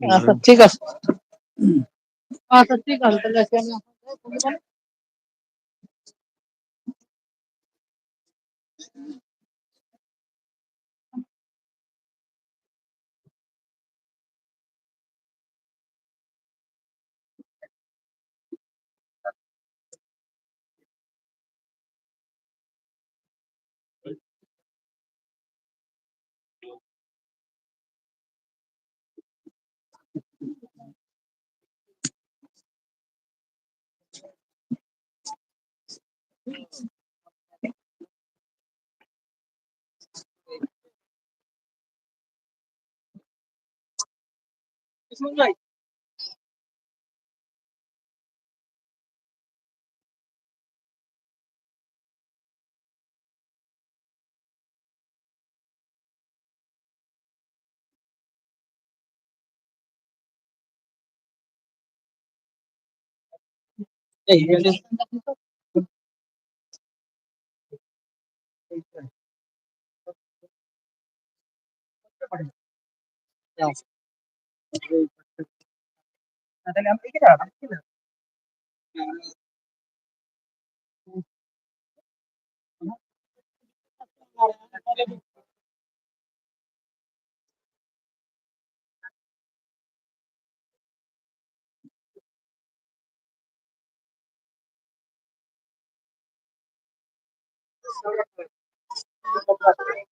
আচ্ছা ঠিক আছে। আচ্ছা ঠিক আছে তাহলে আমি এই তাহলে আমি লিখে দাও লিখে দাও বসো কিন্তু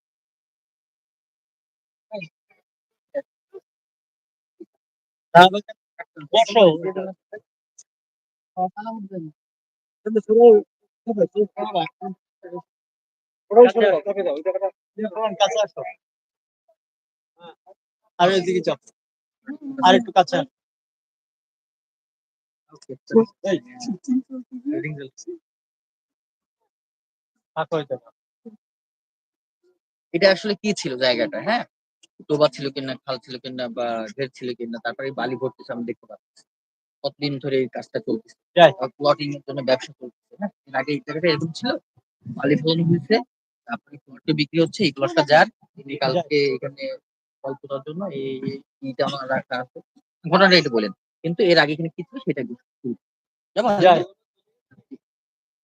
আর এদিকে চাপ আর একটু কাছে। এটা আসলে কি ছিল জায়গাটা হ্যাঁ? ডোবা ছিল কিনা খাল ছিল কিনা বা ঘের ছিল কিনা তারপরে বালি ভর্তি আমি দেখতে পাচ্ছি। কতদিন ধরে এই কাজটা চলতেছে। প্লটিং এর জন্য ব্যবসা চলতেছে হ্যাঁ এর আগে এই জায়গাটা এরকম ছিল বালি ফলন হয়েছে তারপরে প্লটে বিক্রি হচ্ছে এই প্লটটা যার। তিনি কালকে এখানে ফল তোলার জন্য এই ইটা আমার রাখা আছে। ঘটনাটা একটু বলেন। কিন্তু এর আগে এখানে কি ছিল? সেটা যেমন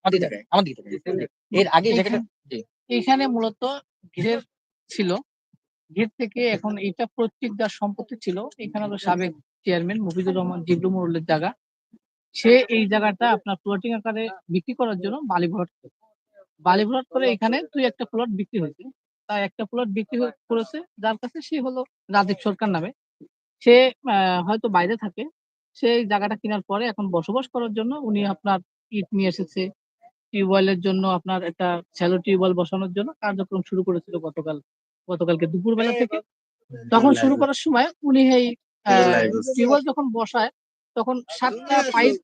আমাদের জায়গায় আমাদের জায়গায় এর আগে জায়গাটা এখানে মূলত ঘের ছিল ঘের থেকে এখন এটা প্রত্যেক যার সম্পত্তি ছিল, এখানে হলো সাবেক চেয়ারম্যান মুফিদুর রহমান, জিবলু মোড়লের জায়গা। সে এই জায়গাটা আপনার প্লটিং আকারে বিক্রি করার জন্য বালি ভরাট করে। বালি ভরাট করে এখানে দুই একটা প্লট বিক্রি হয়েছে। তাই একটা প্লট বিক্রি করেছে, যার কাছে সে হলো রাজীব সরকার নামে। সে হয়তো বাইরে থাকে। সে জায়গাটা কেনার পরে এখন বসবাস করার জন্য উনি আপনার ইট নিয়ে এসেছে। টিউবওয়েলের জন্য আপনার একটা শ্যালো টিউবওয়েল বসানোর জন্য কার্যক্রম শুরু করেছিল গতকাল। গতকালকে দুপুরবেলা থেকে তখন শুরু করার সময় উনি এই টিউবওয়েল যখন বসায় তখন সাতটা পাইপ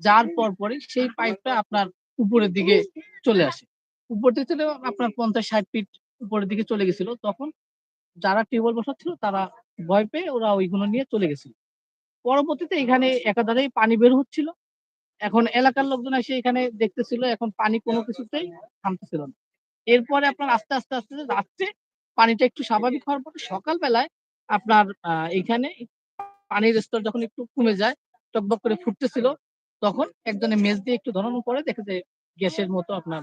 যার পর পরে সেই পাইপটা আপনার উপরের দিকে চলে আসে। উপর দিকে চলে আপনার পঞ্চাশ ষাট ফিট উপরের দিকে চলে গেছিল। তখন যারা টিউবওয়েল বসাচ্ছিল তারা ভয় পেয়ে ওরা ওইগুলো নিয়ে চলে গেছিল। পরবর্তীতে এখানে একাধারেই পানি বের হচ্ছিল। এখন এলাকার লোকজন এসে এখানে দেখতেছিল এখন পানি কোনো কিছুতেই থামতেছিল না। এরপরে আপনার আস্তে আস্তে আস্তে আস্তে রাত্রে পানিটা একটু স্বাভাবিক হওয়ার পরে সকালবেলায় আপনার আহ, এখানে পানির স্তর যখন একটু কমে যায় টকবক করে ফুটতেছিল তখন একজনে মেজ দিয়ে একটু ধরানোর পরে দেখে যে গ্যাসের মতো আপনার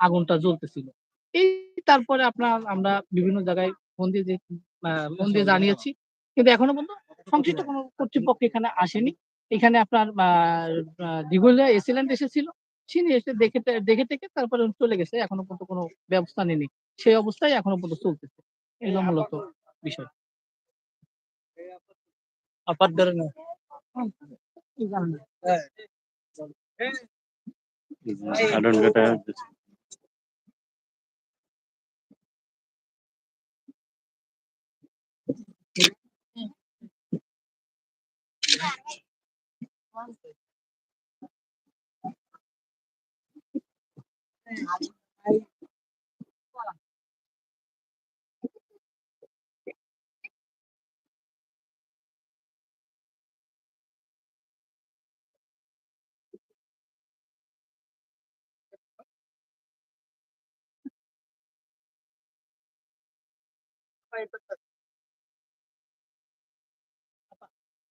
আগুনটা জ্বলতেছিল। এই তারপরে আপনার আমরা বিভিন্ন জায়গায় ফোন দিয়ে ফোন দিয়ে জানিয়েছি। কিন্তু এখনও পর্যন্ত সংশ্লিষ্ট কোনো কর্তৃপক্ষ এখানে আসেনি। এখানে আপনার দিঘলিয়া এসিল্যান্ড এসেছিল। তিনি এসে দেখে দেখে টেকে তারপরে চলে গেছে। এখনও পর্যন্ত কোনো ব্যবস্থা নেয়নি। সেই অবস্থায় এখনও পর্যন্ত চলতেছে। এগুলো মূলত বিষয়। আপার ধরনের Thank you.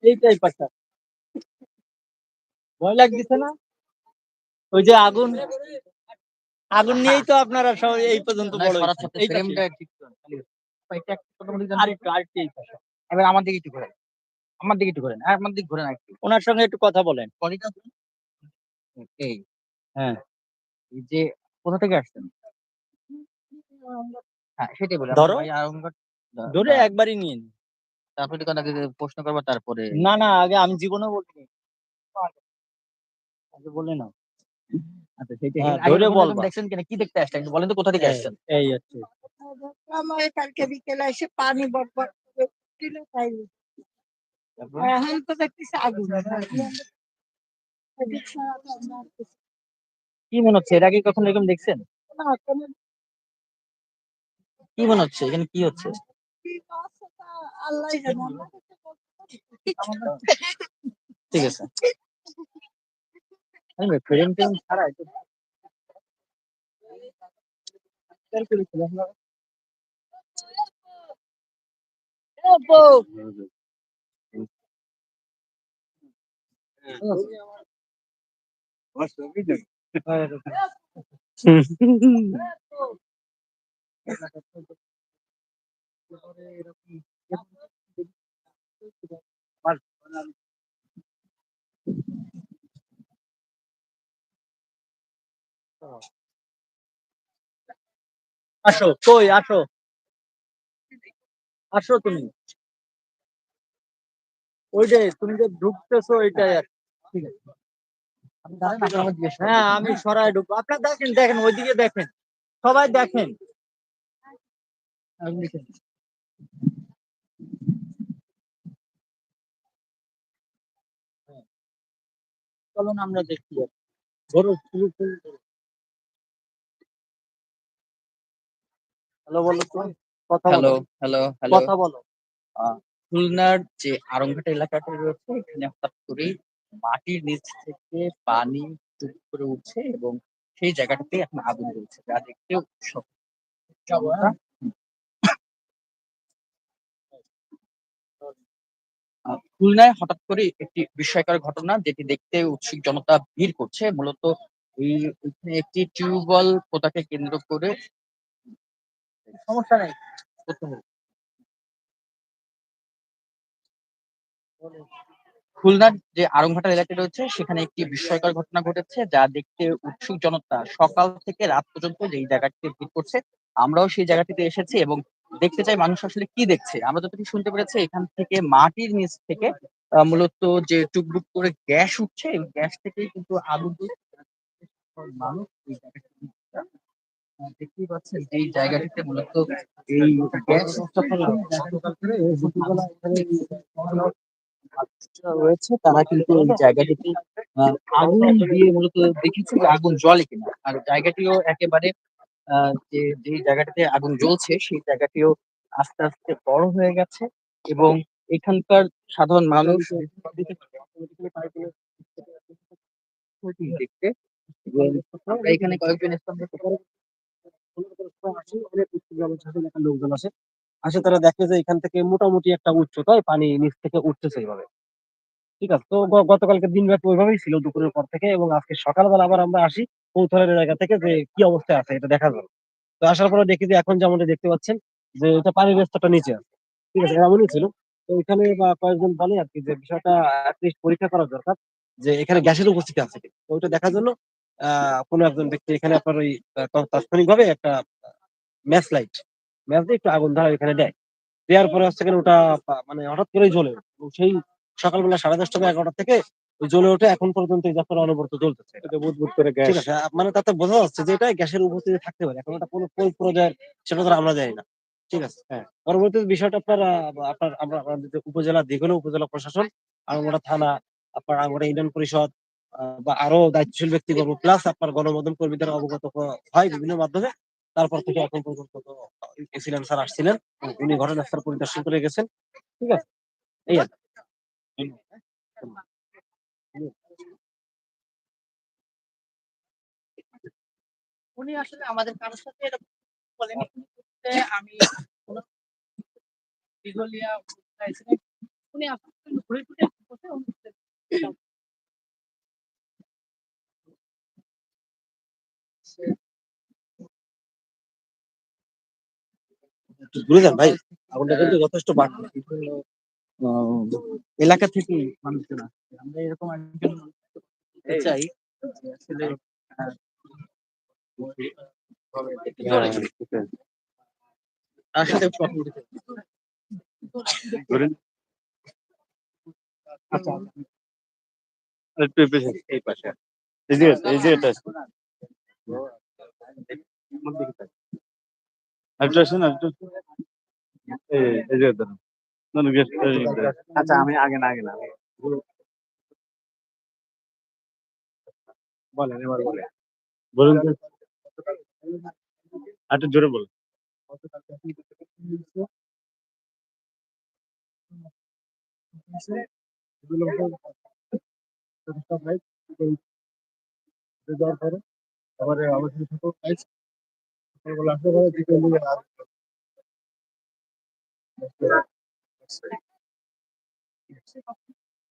এইটাই পাতা ভয় লাগতেছে না ওই যে আগুন আগুন নিয়েই তো আপনারা এই পর্যন্ত বড় এবার আমার দিকে একটু ঘোরেন। আমার দিকে একটু আমার দিকে ঘোরেন একটু ওনার সঙ্গে একটু কথা বলেন। এই হ্যাঁ। যে কোথা থেকে আসছেন? হ্যাঁ সেটাই বলে। ধরো। ধরে একবারই নিয়ে নিন। তারপরে তো আপনাকে প্রশ্ন করব তারপরে না না আগে আমি জীবনে বলিনি। আগে বলে না আচ্ছা সেটাই হ্যাঁ, আগে ধরে। এরকম দেখছেন কিনা? কি দেখতে আসছেন বলেন তো কোথা থেকে আসছেন? এই হচ্ছে। আমার কালকে বিকেলে এসে পানি বকবক করে দিল তাই এখন তো দেখতেছি আগুন। কি মনে হচ্ছে? এর আগে কখনো এরকম দেখছেন? কি মনে হচ্ছে? এখানে কি হচ্ছে? ঠিক আছে। ছাড়া একটু খেয়াল আসো, কই আসো? আসো তুমি। ওইটাই তুমি যে ঢুকতেছো ওইটাই আর ঠিক আছে। হ্যাঁ আমি সরাই ঢুকবো। আপনার দেখেন দেখেন, ওইদিকে দেখেন। সবাই দেখেন। চলুন আমরা দেখি। ধরো শুরু হ্যালো বলো তো। কথা হ্যালো বলো হ্যালো হ্যালো কথা বলো। খুলনার যে আরংঘাট এলাকাটা রয়েছে এখানে হঠাৎ করেই মাটির নিচ থেকে পানি টুপ করে উঠছে এবং সেই জায়গাটাতে এখন আগুন জ্বলছে যা দেখতে খুলনায় হঠাৎ করে একটি বিস্ময়কর ঘটনা যেটি দেখতে উৎসুক জনতা ভিড় করছে। মূলত এই একটি টিউবওয়েল পোতাকে কেন্দ্র করে সমস্যা নেই। খুলনার যে আরংঘাটা এলাকা রয়েছে সেখানে একটি বিস্ময়কর ঘটনা ঘটেছে যা দেখতে উৎসুক জনতা সকাল থেকে রাত পর্যন্ত যেই জায়গাটিতে ভিড় করছে আমরাও সেই জায়গাটিতে এসেছি এবং দেখতে চাই মানুষ আসলে কি দেখছে আমরা যতটুকু শুনতে পেরেছি, এখান থেকে, মাটির নিচ থেকে মূলত যে টুকটুক করে গ্যাস উঠছে, এই গ্যাস থেকেই কিন্তু আগুন। মানুষ এই দেখতেই পাচ্ছেন এই জায়গাটিতে মূলত এই গ্যাস রয়েছে তারা কিন্তু এই জায়গাটিতে আগুন দিয়ে মূলত আগুন জ্বলে কিনা আর জায়গাটিও একেবারে যে যে জায়গাটিতে আগুন জ্বলছে, সেই জায়গাটিও আস্তে আস্তে বড় হয়ে গেছে এবং এখানকার সাধারণ মানুষ দেখতে এবং এখানে কয়েকজন লোকজন আসে আসে তারা দেখে যে এখান থেকে মোটামুটি একটা উচ্চতায় পানি নিচ থেকে উঠতেছে এইভাবে। ঠিক আছে? তো গতকালকে দিন রাত ওইভাবেই ছিল দুপুরের পর থেকে এবং আজকে সকালবেলা আবার আমরা আসি কৌতূহলের জায়গা থেকে যে কি অবস্থায় আছে, এটা দেখার জন্য। তো আসার পরে দেখি যে এখন যেমনটা দেখতে পাচ্ছেন, যে এটা পানির রেস্তটা নিচে আছে। ঠিক আছে, এমনই ছিল। তো এখানে বা কয়েকজন বলে আর কি যে বিষয়টা পরীক্ষা করা দরকার, যে এখানে গ্যাসের উপস্থিতি আছে কি? তো ওইটা দেখার জন্য কোনো একজন ব্যক্তি এখানে আপনার ওই তাৎক্ষণিক ভাবে একটা ম্যাচ লাইট, ম্যাচ দিয়ে একটু আগুন ধরা এখানে দেয়। দেওয়ার পরে হচ্ছে ওটা মানে হঠাৎ করেই জ্বলে। সেই সকালবেলা সাড়ে দশটা বা এগারোটা থেকে জ্বলে ওঠে এখন পর্যন্ত এই যাত্রা অনবরত জ্বলতেছে। এটা বুদবুদ করে ঠিক আছে মানে তাতে বোঝা যাচ্ছে যে এটা গ্যাসের উপস্থিতি থাকতে পারে। এখন এটা কোনো কোন পর্যায়ের সেটা তো আমরা জানি না। ঠিক আছে হ্যাঁ। পরবর্তী বিষয়টা আপনার আপনার আমরা উপজেলা যেগুলো উপজেলা প্রশাসন আঙুড়া থানা আপনার আঙুড়া ইউনিয়ন পরিষদ আহ, বা আরও দায়িত্বশীল ব্যক্তিবর্গ প্লাস আপনার গণমাধ্যম কর্মীদের অবগত হয় বিভিন্ন মাধ্যমে তারপর থেকে এখন পর্যন্ত তো এসিলেন স্যার আসছিলেন উনি ঘটনাস্থল পরিদর্শন করে গেছেন। ঠিক আছে এই আর উনি আসলে আমাদের কারোর সাথে এরকম বলেনি। আমি দিঘলিয়া উনি আসলে ঘুরে একটু ঘুরে যান ভাই। আগুনটা কিন্তু যথেষ্ট বাড়ছে। এলাকা থেকে মানুষজন আসছে। আমরা এরকম একজন চাই আসলে আহ, একটু জোরে। হ্যাঁ, ঠিক আছে। তার সাথে এই পাশে, এই যে এই যে এটা আচ্ছা আমি আগে না আগে না। বলেন এবার বলেন। বলুন তো একটু জোরে বলুন দেওয়ার পরে তারপরে অবশ্যই ছোট প্রাইস সকালবেলা আসতে পারে বিকেলে আর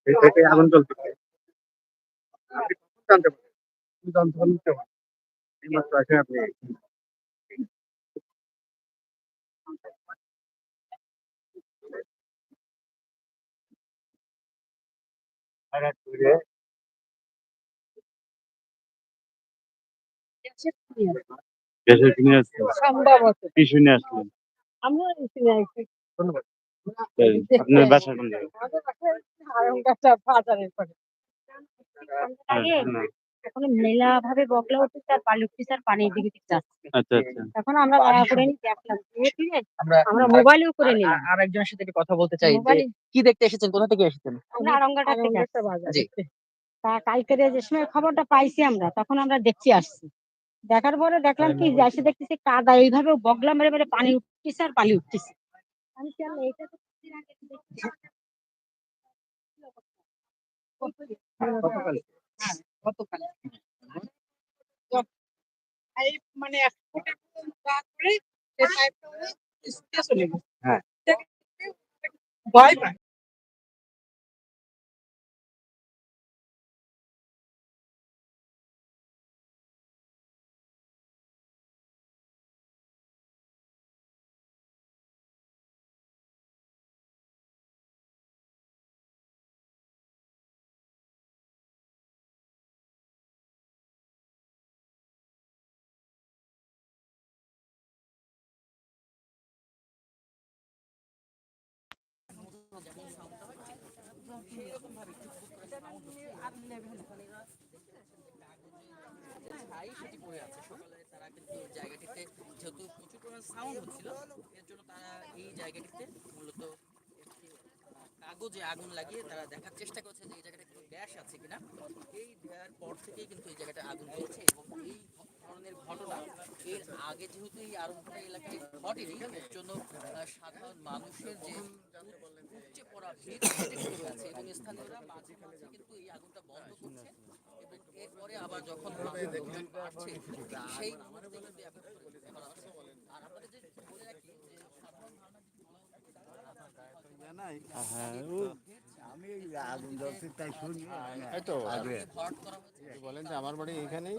এই আগুন চলছে আপনি জানতে আপনি জানতে কেমন সম্ভবত কি শুনে আসলেন আমরা এখানে আছি তাই, আপনার বাসা কোন জায়গায় বাজারের পরে এখন মেলা ভাবে বকলা উঠতেছে আর বালি উঠতেছে আর পানির দিকে দিকে যাচ্ছে। আচ্ছা আচ্ছা। তখন আমরা দয়া করে নি দেখলাম দিয়ে ঠিক আছে আমরা মোবাইলেও করে আর- নিলাম। আর- আরেকজনের সাথে একটু কথা বলতে চাই কি দেখতে এসেছেন? কোথা থেকে এসেছেন? আমরা আরঙ্গাটা থেকে জি। তা কালকে যে সময় খবরটা পাইছি আমরা তখন আমরা দেখছি আসছি। দেখার পরে দেখলাম কি যে এসে দেখতেছি কাদা এইভাবে বগলা মেরে মেরে পানি উঠতেছে আর পানি উঠতেছে। আমি এটা তো দেখছি। গতকাল হ্যাঁ, গতকাল যখন এই মানে এক ফুটের মতন গা করে সে পাইপটা ওই স্কুলে চলে গেছে। দেখে ভয় পায় ছাই সেটি পড়ে আছে সকালে তারা কিন্তু জায়গাটিতে যেহেতু এর জন্য তারা এই জায়গাটিতে মূলত কাগজে আগুন লাগিয়ে তারা দেখার চেষ্টা করছে যে এই জায়গাটা কোনো গ্যাস আছে কিনা এই দেওয়ার পর থেকেই কিন্তু এই জায়গাটা আগুন জ্বলছে এবং এই ধরনের ঘটনা এর আগে যেহেতু এই আরম্ভটা এলাকায় ঘটেনি এর জন্য সাধারণ মানুষের যে উপচে পড়া ভিড় হয়েছে এবং স্থানীয়রা মাঝে মাঝে কিন্তু এই আগুনটা বন্ধ করছে এবং এরপরে আবার যখন আসছে সেই মুহূর্তে কিন্তু। আর আপনাদের যে বলে রাখি যে সাধারণ ধারণা যদি বলা হয় বলেন যে আমার বাড়ি এখানেই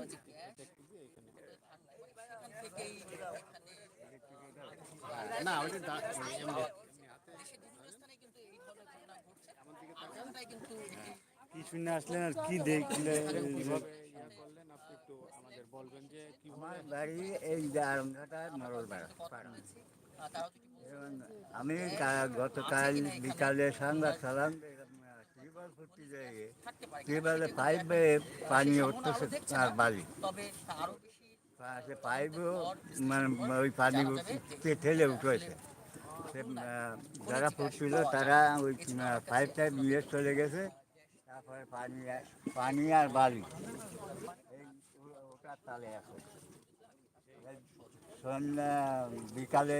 না কি শুনে আসলেন আর কি দেখলেন? কীভাবে ইয়া করলেন আপনি একটু আমাদের বলবেন যে কীভাবে আমার বাড়ি এই আরমঘাটা কি বলছে এবং আমি গতকাল বিকালে সংবাদ সালাম টিউবওয়েলে পাইপে পানি উঠতেছে আর বালি। তবে আরও বেশি সে পাইপও মানে ওই পানি ঠেলে উঠেছে। যারা ফুটছিল তারা ওই পাইপ টাইপ নিয়ে চলে গেছে। তারপরে পানি আর- পানি আর বালি। ওটার তালে আছে। এই সন্ধ্যা বিকালে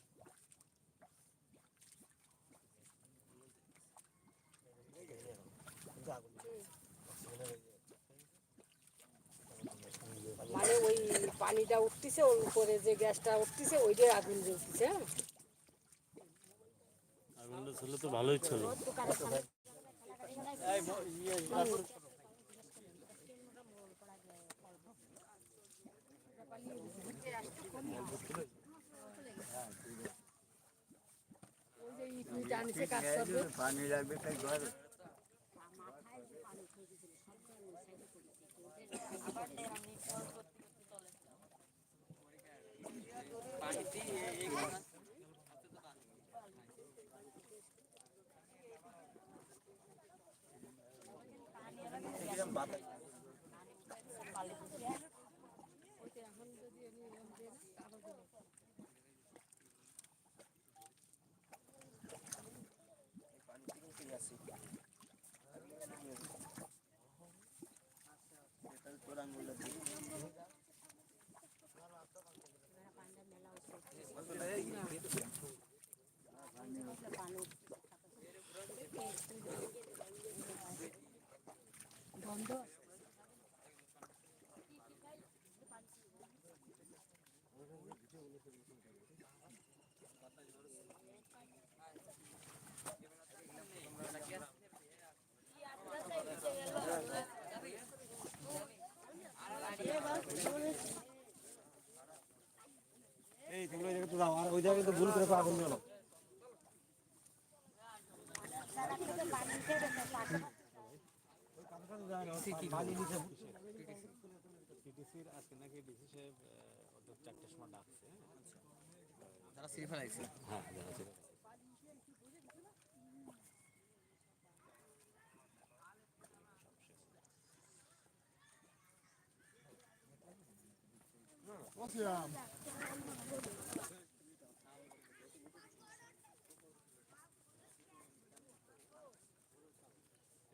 পানিটা উঠতেছে ওর উপরে যে গ্যাসটা উঠতেছে ওইটাই আগুন জ্বলতেছে হ্যাঁ। আগুনটা ছিল তো ভালোই ছিল ওই যে ইট মিট আনিছে কাজ করবে এই তোমরা এই জায়গাতে যাও আর ওই জায়গায় তো ভুল করে তো আগুন টিটিসির আজকে নাকি ডিসি সাহেব ওদের চারটের সময় ডাকছে হ্যাঁ সিরিফার আইছে হ্যাঁ যারা ছিল। ওই জায়গায় কিন্তু